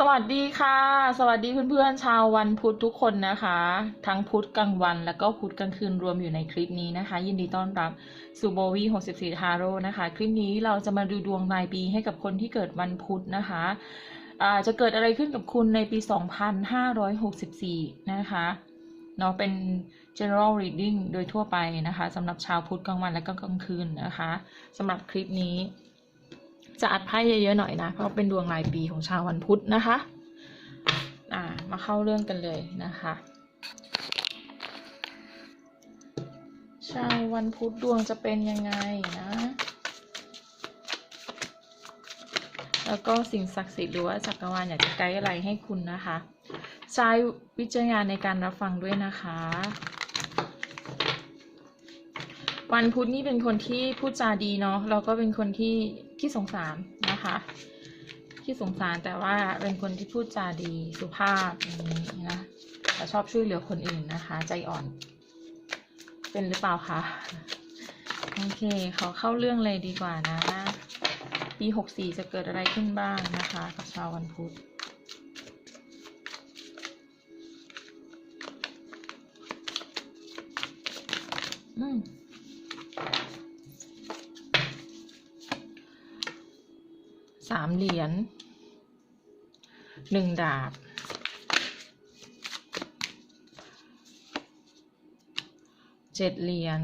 สวัสดีค่ะ สวัสดีเพื่อนๆชาววันพุธทุกคนนะคะ ทั้งพุธกลางวันแล้วก็พุธกลางคืนรวมอยู่ในคลิปนี้นะคะ ยินดีต้อนรับสู่โบวี64ทาโร่นะคะ คลิปนี้เราจะมาดูดวงรายปีให้กับคนที่เกิดวันพุธนะคะจะเกิดอะไรขึ้นกับคุณในปี 2564 นะคะเนาะเป็น general reading โดยทั่วไปนะคะสำหรับชาวพุธกลางวันและก็กลางคืนนะคะสำหรับคลิปนี้ จะอัดไพ่เยอะๆหน่อยนะ เพราะเป็นดวงรายปีของชาววันพุธนะคะ อ่า มาเข้าเรื่องกันเลยนะคะ ชาววันพุธดวงจะเป็นยังไงนะ แล้วก็สิ่งศักดิ์สิทธิ์หรือว่าจักรวาลอยากจะไกด์อะไรให้คุณนะคะ ใช้วิจารณญาณในการรับฟังด้วยนะคะ วันพุธนี่เป็นคนที่พูดจาดีเนาะแล้วก็เป็นคนที่ที่สงสารนะคะ ที่สงสารแต่ว่าเป็นคนที่พูดจาดีสุภาพอย่างนี้นะแต่ชอบช่วยเหลือคนอื่นนะคะ ใจอ่อน เป็นหรือเปล่าคะโอเคขอเข้าเรื่องเลยดีกว่านะ ปีหกสี่จะเกิดอะไรขึ้นบ้างนะคะ กับชาววันพุธอืม สามเหรียญหนึ่งดาบ เจ็ดเหรียญ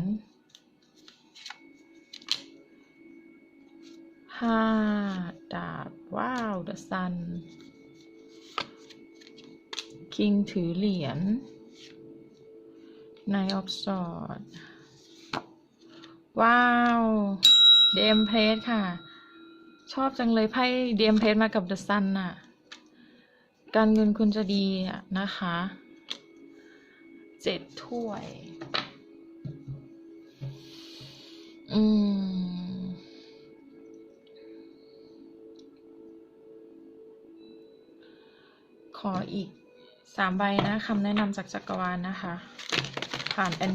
ห้าดาบ ว้าวเดอะซันคิงถือเหรียญนายออฟสอดว้าว เดมเพสค่ะ ชอบจังเลยไพ่เดียมเพสมากับเดอะซันน่ะ การเงินคุณจะดีอะนะคะ เจ็ดถ้วย อืม ขออีกสามใบนะคำแนะนำจากจักรวาลนะคะ ผ่านเอน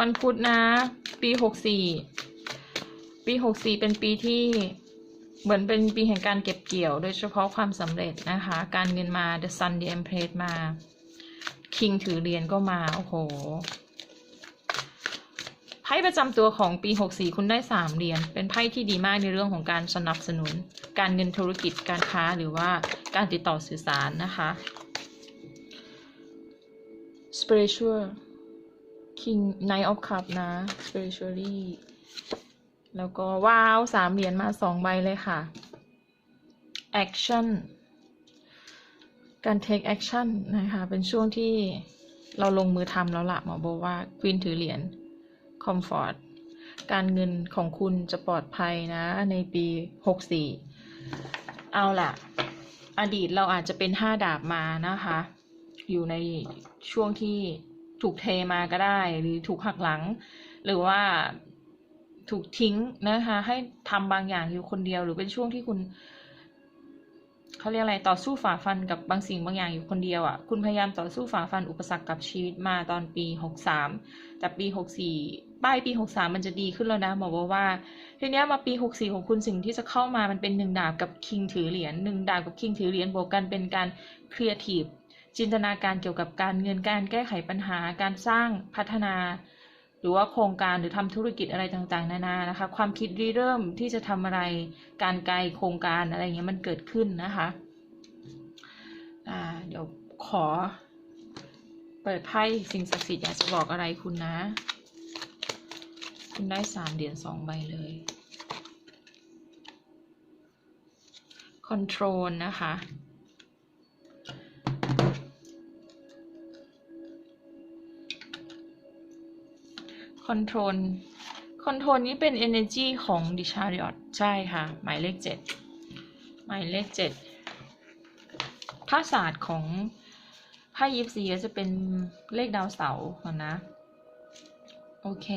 วันพุธนะ ปีหกสี่ปีหกสี่เป็นปีที่เหมือนเป็นปีแห่งการเก็บเกี่ยว โดยเฉพาะความสำเร็จนะคะ การเงินมา The Sun The Empress มา King ถือเหรียญก็มา โอ้โหไพ่ประจำตัวของปี 64 คุณได้ 3 เหรียญ เป็นไพ่ที่ดีมากในเรื่องของการสนับสนุน การเงินธุรกิจ การค้า หรือว่าการติดต่อสื่อสารนะคะ spiritual King Knight of Cup นะ s p i r i t u a l y แล้วก็ว้าวสามเหรียญมาสองใบเลยค่ะ action การ take action นะคะ เป็นช่วงที่เราลงมือทำแล้วละหมอโบว่า Queen ถือเหรียญ comfort การเงินของคุณจะปลอดภัยนะ ในปี 64 เอาล่ะ อดีตเราอาจจะเป็นห้าดาบมานะคะ อยู่ในช่วงที่ ถูกเทมาก็ได้ หรือถูกหักหลัง หรือว่าถูกทิ้งนะคะ ให้ทำบางอย่างอยู่คนเดียว หรือเป็นช่วงที่คุณเขาเรียกอะไรต่อสู้ฝ่าฟันกับบางสิ่งบางอย่างอยู่คนเดียวอะ่ะ คุณพยายามต่อสู้ฝ่าฟันอุปสรรคกับชีวิตมาตอนปีหกสามแต่ปีหกสี่ป้ายปีหกสามมันจะดีขึ้นแล้วนะหมอบอกว่า ทีเนี้ยมาปีหกสี่ของคุณสิ่งที่จะเข้ามามันเป็นหนึ่งดาบกับคิงถือเหรียญหนึ่งดาบกับคิงถือเหรียญบวกกันเป็นการครีเอทีฟ จินตนาการเกี่ยวกับการเงินการแก้ไขปัญหา การสร้างพัฒนา หรือว่าโครงการหรือทำธุรกิจอะไรต่างๆ นานานะคะ ความคิดริเริ่มที่จะทำอะไรการไกลโครงการอะไรเงี้ยมันเกิดขึ้นนะคะอ่าเดี๋ยวขอ เปิดไพ่สิ่งศักดิ์สิทธิ์อยากจะบอกอะไรคุณนะ คุณได้สามเหรียญสองใบเลย control นะคะ คอนโทรลคอนโทรลนี้เป็น energy ของ d i c h a r i o t ใช่ค่ะ หมายเลขเจ็ดหมายเลขเจ็ดถ้าศาสตร์ของไพ่ยิปซีก็จะเป็นเลขดาวเสาร์ก่อนนะ โอเค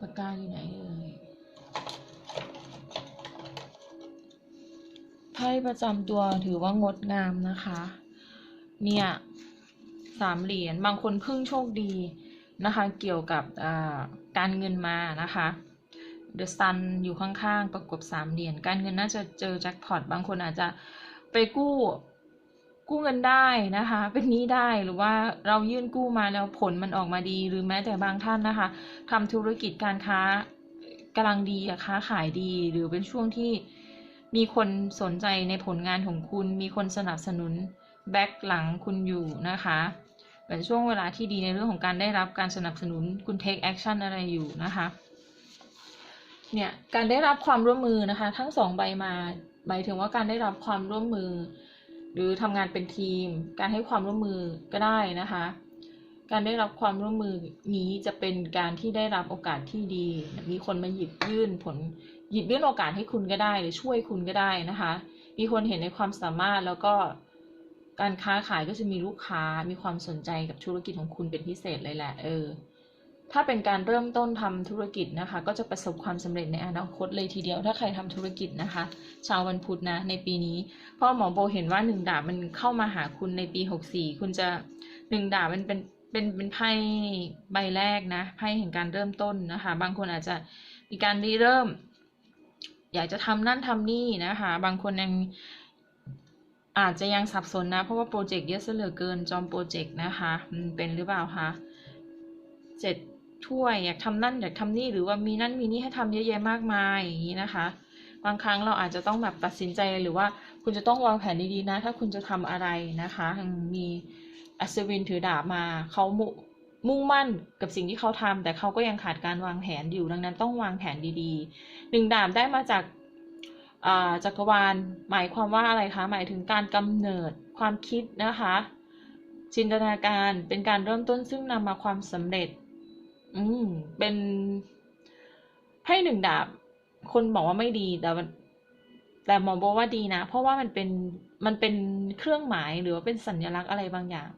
ปากกาอยู่ไหนเอ่ยไพ่ประจำตัวถือว่างดงามนะคะ เนี่ย สามเหรียญบางคนเพิ่งโชคดี นะคะ เกี่ยวกับการเงินมานะคะ The Sun อยู่ข้างๆ ประกบสามเหรียญการเงินน่าจะเจอแจ็คพอตบางคนอาจจะไปกู้กู้เงินได้นะคะ เป็นหนี้ได้หรือว่าเรายื่นกู้มาแล้วผลมันออกมาดี หรือแม้แต่บางท่านนะคะทำธุรกิจการค้ากำลังดีอะค้าขายดี หรือเป็นช่วงที่มีคนสนใจในผลงานของคุณ มีคนสนับสนุนแบ็กหลังคุณอยู่นะคะ เป็นช่วงเวลาที่ดีในเรื่องของการได้รับการสนับสนุนคุณ take action อะไรอยู่นะคะ เนี่ยการได้รับความร่วมมือนะคะ ทั้งสองใบมาหมายถึงว่าการได้รับความร่วมมือ หรือทำงานเป็นทีม การให้ความร่วมมือก็ได้นะคะ การได้รับความร่วมมือนี้จะเป็นการที่ได้รับโอกาสที่ดี มีคนมาหยิบยื่นผลหยิบยื่นโอกาสให้คุณก็ได้ หรือช่วยคุณก็ได้นะคะ มีคนเห็นในความสามารถแล้วก็ การค้าขายก็จะมีลูกค้ามีความสนใจกับธุรกิจของคุณเป็นพิเศษเลยแหละ เออ ถ้าเป็นการเริ่มต้นทำธุรกิจนะคะ ก็จะประสบความสำเร็จในอนาคตเลยทีเดียว ถ้าใครทำธุรกิจนะคะ ชาววันพุธนะ ในปีนี้เพราะหมอโบเห็นว่าหนึ่งดาบมันเข้ามาหาคุณในปีหกสี่คุณจะหนึ่งดาบมันเป็นเป็นเป็นไพ่ใบแรกนะไพ่แห่งการเริ่มต้นนะคะ บางคนอาจจะมีการริเริ่ม อยากจะทำนั่นทำนี่นะคะ บางคนยัง อาจจะยังสับสนนะ เพราะว่าโปรเจกต์เยอะเสเหลือเกินจอมโปรเจกต์นะคะอืมเป็นหรือเปล่าคะเจ็ดถ้วยอยากทำนั่นอยากทำนี่หรือว่ามีนั่นมีนี่ให้ทำเยอะแยะมากมายอย่างนี้นะคะ บางครั้งเราอาจจะต้องแบบตัดสินใจหรือว่าคุณจะต้องวางแผนดีๆนะ ถ้าคุณจะทำอะไรนะคะมีอัศวินถือดาบมาเขามุมุ่งมั่นกับสิ่งที่เขาทำแต่เขาก็ยังขาดการวางแผนอยู่ดังนั้นต้องวางแผนดีๆหนึ่งดาบได้มาจาก จักรวาลหมายความว่าอะไรคะ หมายถึงการกำเนิดความคิดนะคะ จินตนาการเป็นการเริ่มต้นซึ่งนำมาความสำเร็จ อืมเป็นให้หนึ่งดาบ คนบอกว่าไม่ดีแต่แต่หมอบอกว่าดีนะ เพราะว่ามันเป็นมันเป็นเครื่องหมายหรือว่าเป็นสัญลักษณ์อะไรบางอย่าง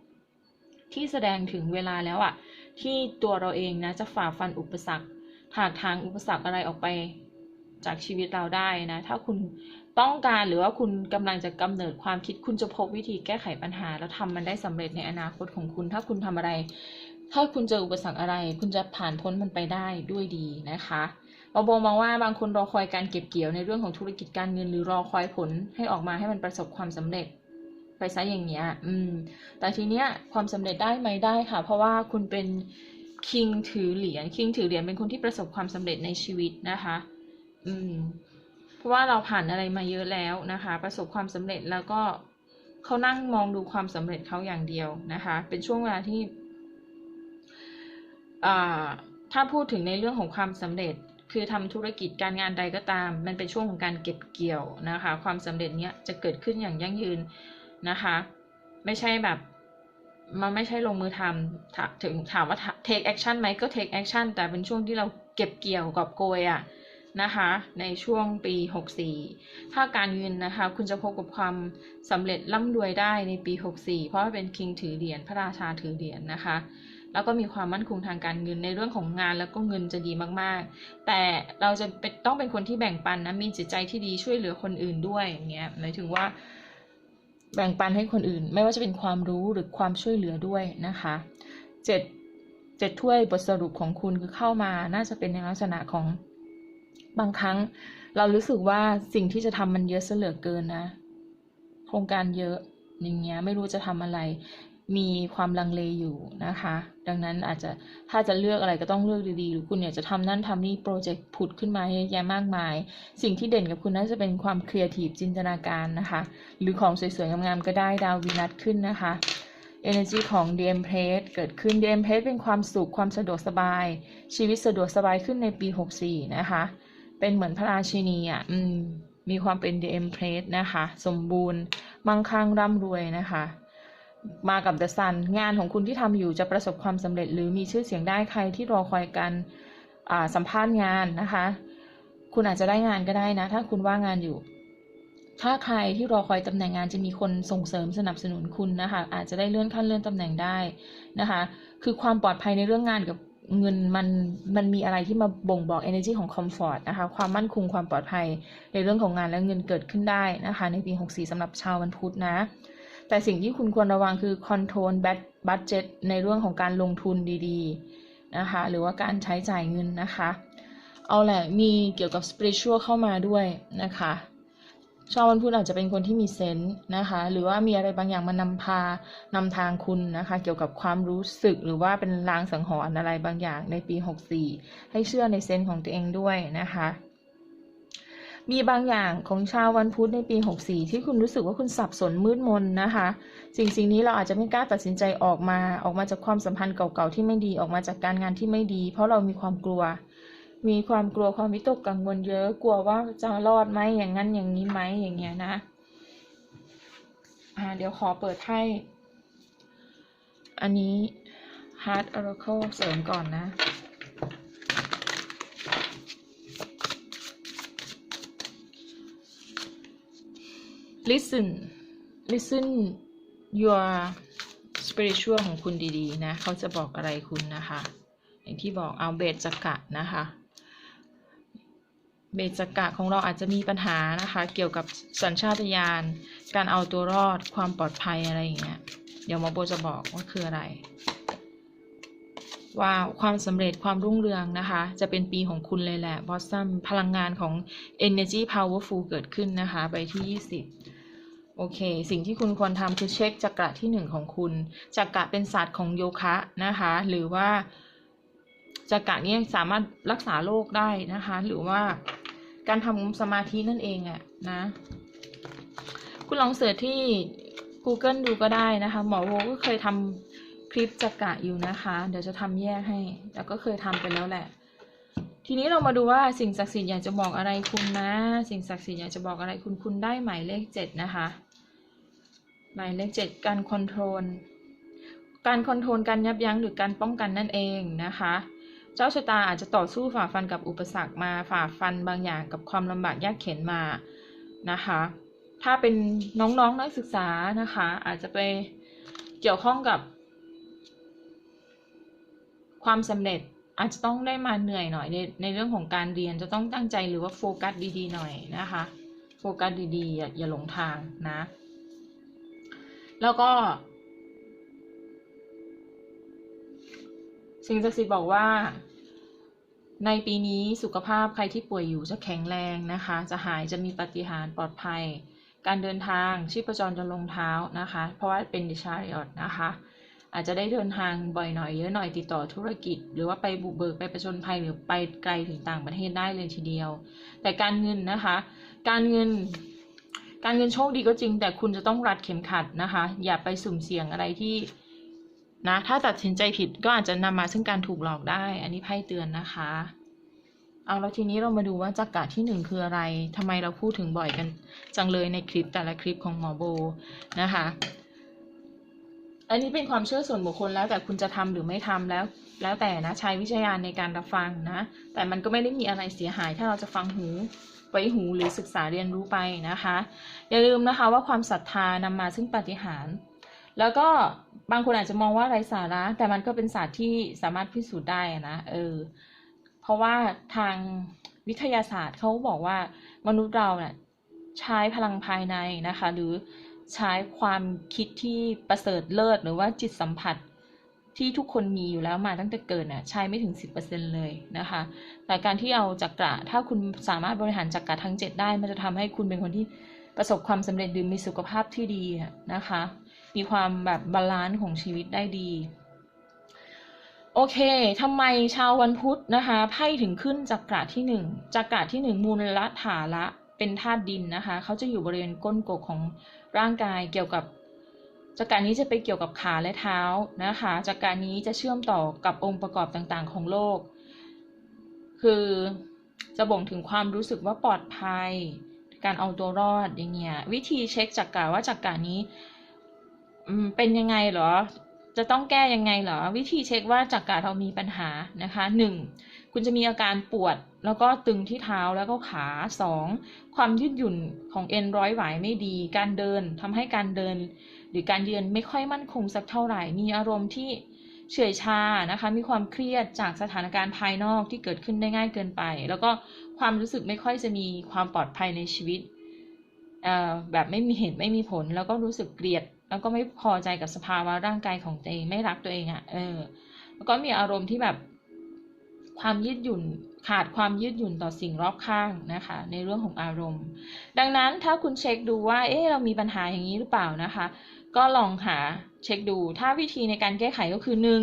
ที่แสดงถึงเวลาแล้วอะที่ตัวเราเองนะจะฝ่าฟันอุปสรรคหากทางอุปสรรคอะไรออกไป จากชีวิตเราได้นะ ถ้าคุณต้องการหรือว่าคุณกำลังจะกำเนิดความคิดคุณจะพบวิธีแก้ไขปัญหา แล้วทำมันได้สำเร็จในอนาคตของคุณ ถ้าคุณทำอะไร ถ้าคุณเจออุปสรรคอะไร คุณจะผ่านพ้นมันไปได้ด้วยดีนะคะบอโบมองว่าบางคนรอคอยการเก็บเกี่ยวในเรื่องของธุรกิจการเงินหรือรอคอยผลให้ออกมาให้มันประสบความสำเร็จไปซะอย่างเงี้ย อืม แต่ทีเนี้ยความสำเร็จได้ไหมได้ค่ะ เพราะว่าคุณเป็นคิงถือเหรียญ คิงถือเหรียญเป็นคนที่ประสบความสำเร็จในชีวิตนะคะ อืม เพราะว่าเราผ่านอะไรมาเยอะแล้วนะคะ ประสบความสำเร็จแล้วก็เขานั่งมองดูความสำเร็จเขาอย่างเดียวนะคะ เป็นช่วงเวลาที่ถ้าพูดถึงในเรื่องของความสำเร็จ คือทำธุรกิจการงานใดก็ตาม มันเป็นช่วงของการเก็บเกี่ยวนะคะ ความสำเร็จเนี้ยจะเกิดขึ้นอย่างยั่งยืนนะคะ ไม่ใช่แบบมันไม่ใช่ลงมือทำถ,ถึงถามว่า take action ไหมก็ take action แต่เป็นช่วงที่เราเก็บเกี่ยวกับโกยอะ นะคะในช่วงปี 64 ถ้าการเงินนะคะคุณจะพบกับความสำเร็จร่ำรวยได้ในปี 64 เพราะว่าเป็นคิงถือเหรียญพระราชาถือเหรียญนะคะ แล้วก็มีความมั่นคงทางการเงินในเรื่องของงานแล้วก็เงินจะดีมากๆ แต่เราจะเป็นต้องเป็นคนที่แบ่งปันนะมีจิตใจที่ดีช่วยเหลือคนอื่นด้วยอย่างเงี้ยหมายถึงว่าแบ่งปันให้คนอื่น ไม่ว่าจะเป็นความรู้หรือความช่วยเหลือด้วยนะคะเจ็ดเจ็ดถ้วยบทสรุปของคุณคือเข้ามาน่าจะเป็นในลักษณะของ บางครั้งเรารู้สึกว่าสิ่งที่จะทำมันเยอะเสลือเกินนะ โครงการเยอะอย่างเงี้ยไม่รู้จะทำอะไร มีความลังเลอยู่นะคะ ดังนั้นอาจจะถ้าจะเลือกอะไรก็ต้องเลือกดีๆหรือคุณอยากจะทำนั่นทำนี่โปรเจกต์ผุดขึ้นมาเยอะแยะมากมาย สิ่งที่เด่นกับคุณน่าจะเป็นความครีเอทีฟจินตนาการนะคะ หรือของสวยๆงามๆก็ได้ดาววีนัสขึ้นนะคะ Energy ของ DM p l a t e เกิดขึ้น DM p l a t e เป็นความสุขความสะดวกสบาย ชีวิตสะดวกสบายขึ้นในปี 64 นะคะ เป็นเหมือนพระราชินีอะอืมมีความเป็น DM p l a t e นะคะ สมบูรณ์ มั่งคั่งร่ำรวยนะคะ มากับ The Sun งานของคุณที่ทำอยู่จะประสบความสำเร็จ หรือมีชื่อเสียงได้ใครที่รอคอยการสัมภาษณ์งานนะคะ คุณอาจจะได้งานก็ได้นะ ถ้าคุณว่างงานอยู่ ถ้าใครที่รอคอยตำแหน่งงานจะมีคนส่งเสริมสนับสนุนคุณนะคะ อาจจะได้เลื่อนขั้นเลื่อนตำแหน่งได้นะคะ คือความปลอดภัยในเรื่องงานกับเงินมันมันมีอะไรที่มาบ่งบอก energy ของ comfort นะคะ ความมั่นคงความปลอดภัยในเรื่องของงานและเงินเกิดขึ้นได้นะคะ ในปี 64สำหรับชาววันพุธนะ แต่สิ่งที่คุณควรระวังคือ control bad บัตเจ็ตในเรื่องของการลงทุนดีๆนะคะ หรือว่าการใช้จ่ายเงินนะคะ เอาแหละมีเกี่ยวกับ spiritual เข้ามาด้วยนะคะ ชาววันพุธอาจจะเป็นคนที่มีเซนส์นะคะ หรือว่ามีอะไรบางอย่างมานำพานำทางคุณนะคะ เกี่ยวกับความรู้สึกหรือว่าเป็นลางสังหรณ์อะไรบางอย่างในปี 64 ให้เชื่อในเซนส์ของตัวเองด้วยนะคะ มีบางอย่างของชาววันพุธในปี 64 ที่คุณรู้สึกว่าคุณสับสนมืดมนนะคะ สิ่งสิ่งนี้เราอาจจะไม่กล้าตัดสินใจออกมา ออกมาจากความสัมพันธ์เก่าๆที่ไม่ดีออกมาจากการงานที่ไม่ดี เพราะเรามีความกลัว มีความกลัวความวิตกกังวลเยอะ กลัวว่าจะรอดไหมอย่างนั้นอย่างนี้ไหมอย่างเงี้ยนะอ่าเดี๋ยวขอเปิดไพ่อันนี้ Heart Oracle เสริมก่อนนะ listen listen your spiritual ของคุณดีๆ นะ เขาจะบอกอะไรคุณนะคะ อย่างที่บอกเอาเบสจักระนะคะ เบจักะของเราอาจจะมีปัญหานะคะ เกี่ยวกับสัญชาตญาณ การเอาตัวรอด ความปลอดภัยอะไรอย่างเงี้ย เดี๋ยวหมอโบจะบอกว่าคืออะไร ว่าความสำเร็จความรุ่งเรืองนะคะ จะเป็นปีของคุณเลยแหละบอสซัมพลังงานของ energy powerful เกิดขึ้นนะคะ ไปที่ 20โอเค สิ่งที่คุณควรทำคือเช็คจักระที่หนึ่งของคุณจักระเป็นศาสตร์ของโยคะนะคะ หรือว่าจักระนี้สามารถรักษาโรคได้นะคะ หรือว่า การทำสมาธินั่นเองอะนะ คุณลองเสิร์ชที่ Google ดูก็ได้นะคะ หมอโวก็เคยทำคลิปจักระอยู่นะคะ เดี๋ยวจะทำแยกให้ แล้วก็เคยทำไปแล้วแหละ ทีนี้เรามาดูว่าสิ่งศักดิ์สิทธิ์อยากจะบอกอะไรคุณนะ สิ่งศักดิ์สิทธิ์อยากจะบอกอะไรคุณคุณได้หมายเลขเจ็ดนะคะ หมายเลขเจ็ดการคอนโทรลการคอนโทรลการยับยั้งหรือการป้องกันนั่นเองนะคะ เจ้าชะตาอาจจะต่อสู้ฝ่าฟันกับอุปสรรคมาฝ่าฟันบางอย่างกับความลำบากยากเข็นมานะคะ ถ้าเป็นน้องๆนนักศึกษานะคะ อาจจะไปเกี่ยวข้องกับ ความสำเร็จอาจจะต้องได้มาเหนื่อยหน่อยในในเรื่องของการเรียนจะต้องตั้งใจหรือว่าโฟกัสดีๆหน่อยนะคะ โฟกัสดีๆ อย่าอย่าหลงทางนะ แล้วก็ สิ่งศักดิ์สิทธิ์บอกว่า ในปีนี้สุขภาพใครที่ป่วยอยู่จะแข็งแรงนะคะ จะหายจะมีปฏิหารปลอดภัย การเดินทางชีพจรจะลงเท้านะคะ เพราะว่าเป็นดิชาริออตนะคะ อาจจะได้เดินทางบ่อยหน่อยเยอะหน่อยติดต่อธุรกิจ หรือว่าไปบุกเบิกไปประชนภัยหรือไปไกลถึงต่างประเทศได้เลยทีเดียว แต่การเงินนะคะ การเงิน การเงินโชคดีก็จริง แต่คุณจะต้องรัดเข็มขัดนะคะ อย่าไปสุ่มเสี่ยงอะไรที่ นะ ถ้าตัดสินใจผิดก็อาจจะนำมาซึ่งการถูกหลอกได้ อันนี้ไพ่เตือนนะคะ เอาแล้วทีนี้เรามาดูว่าจักระที่หนึ่งคืออะไรทำไมเราพูดถึงบ่อยกันจังเลยในคลิปแต่ละคลิปของหมอโบนะคะ อันนี้เป็นความเชื่อส่วนบุคคลแล้วแต่คุณจะทำหรือไม่ทำแล้ว แล้วแต่นะใช้วิจารณในการรับฟังนะ แต่มันก็ไม่ได้มีอะไรเสียหาย ถ้าเราจะฟังหูไว้หูหรือศึกษาเรียนรู้ไปนะคะ อย่าลืมนะคะว่าความศรัทธานำมาซึ่งปาฏิหาริย์ แล้วก็บางคนอาจจะมองว่าไร้สาระ แต่มันก็เป็นศาสตร์ที่สามารถพิสูจน์ได้นะเออเพราะว่าทางวิทยาศาสตร์เขาบอกว่ามนุษย์เราเนี่ยใช้พลังภายในนะคะ หรือใช้ความคิดที่ประเสริฐเลิศหรือว่าจิตสัมผัสที่ทุกคนมีอยู่แล้วมาตั้งแต่เกิดน่ะใช้ไม่ถึง 10%เลยนะคะ แต่การที่เอาจักระ ถ้าคุณสามารถบริหารจักระทั้ง 7 ได้ มันจะทำให้คุณเป็นคนที่ประสบความสำเร็จหรือมีสุขภาพที่ดีนะคะ มีความแบบบาลานซ์ของชีวิตได้ดี โอเคทำไมชาววันพุธนะคะไพ่ถึงขึ้นจักระที่หนึ่งจักระที่หนึ่งมูลละถาละเป็นธาตุดินนะคะ เขาจะอยู่บริเวณก้นกบของร่างกายเกี่ยวกับจักรนี้จะไปเกี่ยวกับขาและเท้านะคะจักรนี้จะเชื่อมต่อกับองค์ประกอบต่างๆ ของโลก คือจะบ่งถึงความรู้สึกว่าปลอดภัย การเอาตัวรอดอย่างเงี้ยวิธีเช็คจักระว่าจักรนี้ เป็นยังไงเหรอ จะต้องแก้ยังไงเหรอ วิธีเช็คว่าจักระเรามีปัญหานะคะหนึ่งคุณจะมีอาการปวดแล้วก็ตึงที่เท้าแล้วก็ขาสองความยืดหยุ่นของเอ็นร้อยไหวไม่ดี การเดินทำให้การเดิน หรือการยืนไม่ค่อยมั่นคงสักเท่าไหร่ มีอารมณ์ที่เฉื่อยชานะคะ มีความเครียดจากสถานการณ์ภายนอกที่เกิดขึ้นได้ง่ายเกินไป แล้วก็ความรู้สึกไม่ค่อยจะมีความปลอดภัยในชีวิตแบบไม่มีเหตุไม่มีผล แล้วก็รู้สึกเกลียด แล้วก็ไม่พอใจกับสภาวะร่างกายของตัวเองไม่รักตัวเองอะ่ะ เออ แล้วก็มีอารมณ์ที่แบบความยืดหยุ่นขาดความยืดหยุ่นต่อสิ่งรอบข้างนะคะ ในเรื่องของอารมณ์ ดังนั้นถ้าคุณเช็คดูว่า เอ๊ะเรามีปัญหาอย่างนี้หรือเปล่านะคะ ก็ลองหาเช็คดู ถ้าวิธีในการแก้ไขก็คือหนึ่ง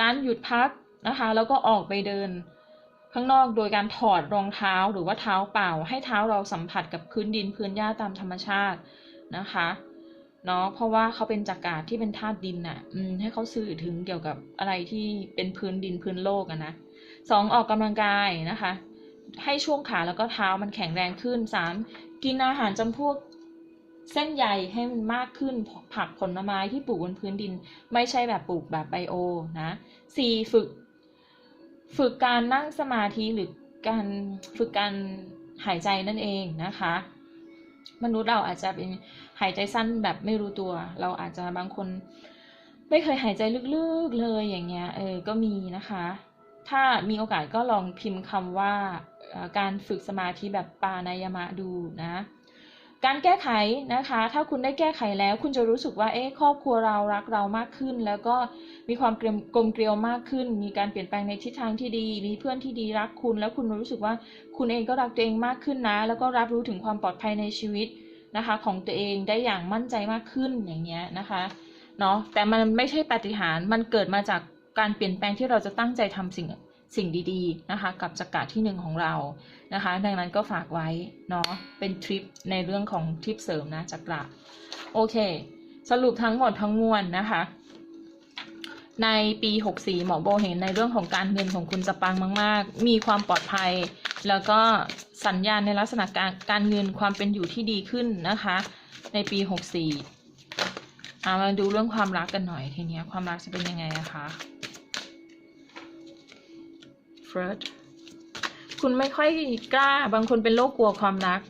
การหยุดพักนะคะ แล้วก็ออกไปเดิน ข้างนอกโดยการถอดรองเท้าหรือว่าเท้าเปล่า ให้เท้าเราสัมผัสกับพื้นดินพื้นหญ้าตามธรรมชาตินะคะ เนาะเพราะว่าเขาเป็นจักราที่เป็นธาตุดินน่ะ อืม ให้เขาสื่อถึงเกี่ยวกับอะไรที่เป็นพื้นดินพื้นโลกอะนะสองออกกำลังกายนะคะ ให้ช่วงขาแล้วก็เท้ามันแข็งแรงขึ้นสามกินอาหารจำพวกเส้นใยให้มันมากขึ้นผักผลไม้ที่ปลูกบนพื้นดิน ไม่ใช่แบบปลูกแบบไบโอนะสี่ฝึก ฝึกการนั่งสมาธิหรือการฝึกการหายใจนั่นเองนะคะ มนุษย์เราอาจจะเป็นหายใจสั้นแบบไม่รู้ตัว เราอาจจะบางคน ไม่เคยหายใจลึกๆเลยอย่างเงี้ย เออ ก็มีนะคะ ถ้ามีโอกาสก็ลองพิมพ์คำว่าการฝึกสมาธิแบบปานายมะดูนะ การแก้ไขนะคะ ถ้าคุณได้แก้ไขแล้ว คุณจะรู้สึกว่า เอ๊ะ ครอบครัวเรารักเรามากขึ้น แล้วก็มีความกรียมกลมเกลียวมากขึ้น มีการเปลี่ยนแปลงในทิศทางที่ดี มีเพื่อนที่ดีรักคุณ แล้วคุณรู้สึกว่าคุณเองก็รักตัวเองมากขึ้นนะ แล้วก็รับรู้ถึงความปลอดภัยในชีวิตนะคะ ของตัวเองได้อย่างมั่นใจมากขึ้นอย่างเงี้ยนะคะ เนาะ แต่มันไม่ใช่ปาฏิหาริย์ มันเกิดมาจากการเปลี่ยนแปลงที่เราจะตั้งใจทำสิ่ง สิ่งดีๆนะคะ กับจักระที่หนึ่งของเรานะคะ ดังนั้นก็ฝากไว้เนาะเป็นทริปในเรื่องของทริปเสริมนะจักระโอเค สรุปทั้งหมดทั้งมวลนะคะ ในปี 64 หมอโบเห็นในเรื่องของการเงินของคุณจะปังมาก ๆ มีความปลอดภัย แล้วก็สัญญาณในลักษณะการการเงินความเป็นอยู่ที่ดีขึ้นนะคะ ในปี 64อ่ามาดูเรื่องความรักกันหน่อยทีนี้ความรักจะเป็นยังไงนะคะ First คุณไม่ค่อยกล้า บางคนเป็นโรคกลัวความรัก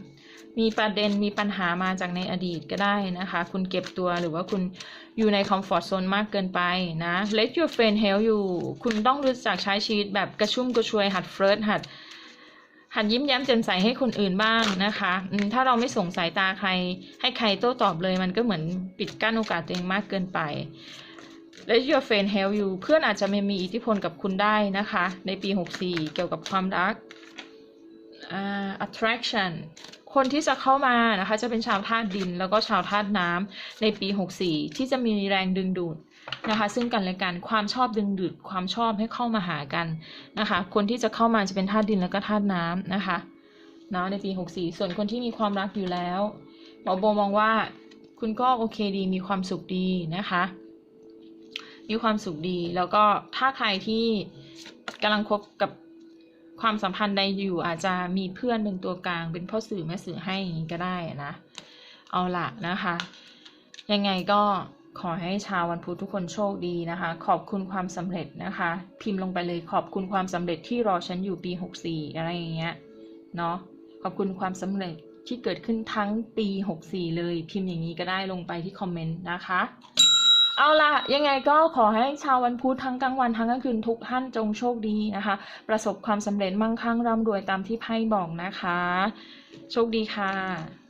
มีประเด็นมีปัญหามาจากในอดีตก็ได้นะคะ คุณเก็บตัวหรือว่าคุณอยู่ในคอมฟอร์ z โซนมากเกินไปนะ let your friend help you คุณต้องรู้จักใช้ชีวิตแบบกระชุ่มกระชวยหัดเฟิร์สหัดหัดยิ้มแย้มแจ่มใสให้คนอื่นบ้างนะคะถ้าเราไม่ส่งสายตาใคร ให้ใครโต้ตอบเลย มันก็เหมือนปิดกั้นโอกาสตัวเองมากเกินไป let your friend help you เพื่อนอาจจะไม่มีอิทธิพลกับคุณได้นะคะ ในปี 64 เกี่ยวกับความรักอ่า attraction คนที่จะเข้ามานะคะจะเป็นชาวธาตุดินแล้วก็ชาวธาตุน้ำในปี 64 ที่จะมีแรงดึงดูดนะคะ ซึ่งกันและกันความชอบดึงดูดความชอบให้เข้ามาหากันนะคะ คนที่จะเข้ามาจะเป็นธาตุดินแล้วก็ธาตุน้ำนะคะเนาะในปี 64 ส่วนคนที่มีความรักอยู่แล้วหมอโบมองว่าคุณก็โอเคดีมีความสุขดีนะคะ มีความสุขดี แล้วก็ถ้าใครที่กำลังคบกับความสัมพันธ์ใดอยู่อาจจะมีเพื่อนเป็นตัวกลางเป็นพ่อสื่อแม่สื่อให้อย่างนี้ก็ได้นะ เอาละนะคะ ยังไงก็ขอให้ชาววันพุธทุกคนโชคดีนะคะ ขอบคุณความสำเร็จนะคะ พิมพ์ลงไปเลยขอบคุณความสำเร็จที่รอฉันอยู่ปี 64 อะไรอย่างเงี้ยเนาะขอบคุณความสำเร็จที่เกิดขึ้นทั้งปี 64 เลย พิมพ์อย่างนี้ก็ได้ลงไปที่คอมเมนต์นะคะ เอาล่ะ ยังไงก็ขอให้ชาววันพุธทั้งกลางวันทั้งกลางคืนทุกท่านจงโชคดีนะคะ ประสบความสำเร็จมั่งคั่งร่ำรวยตามที่ไพ่บอกนะคะ โชคดีค่ะ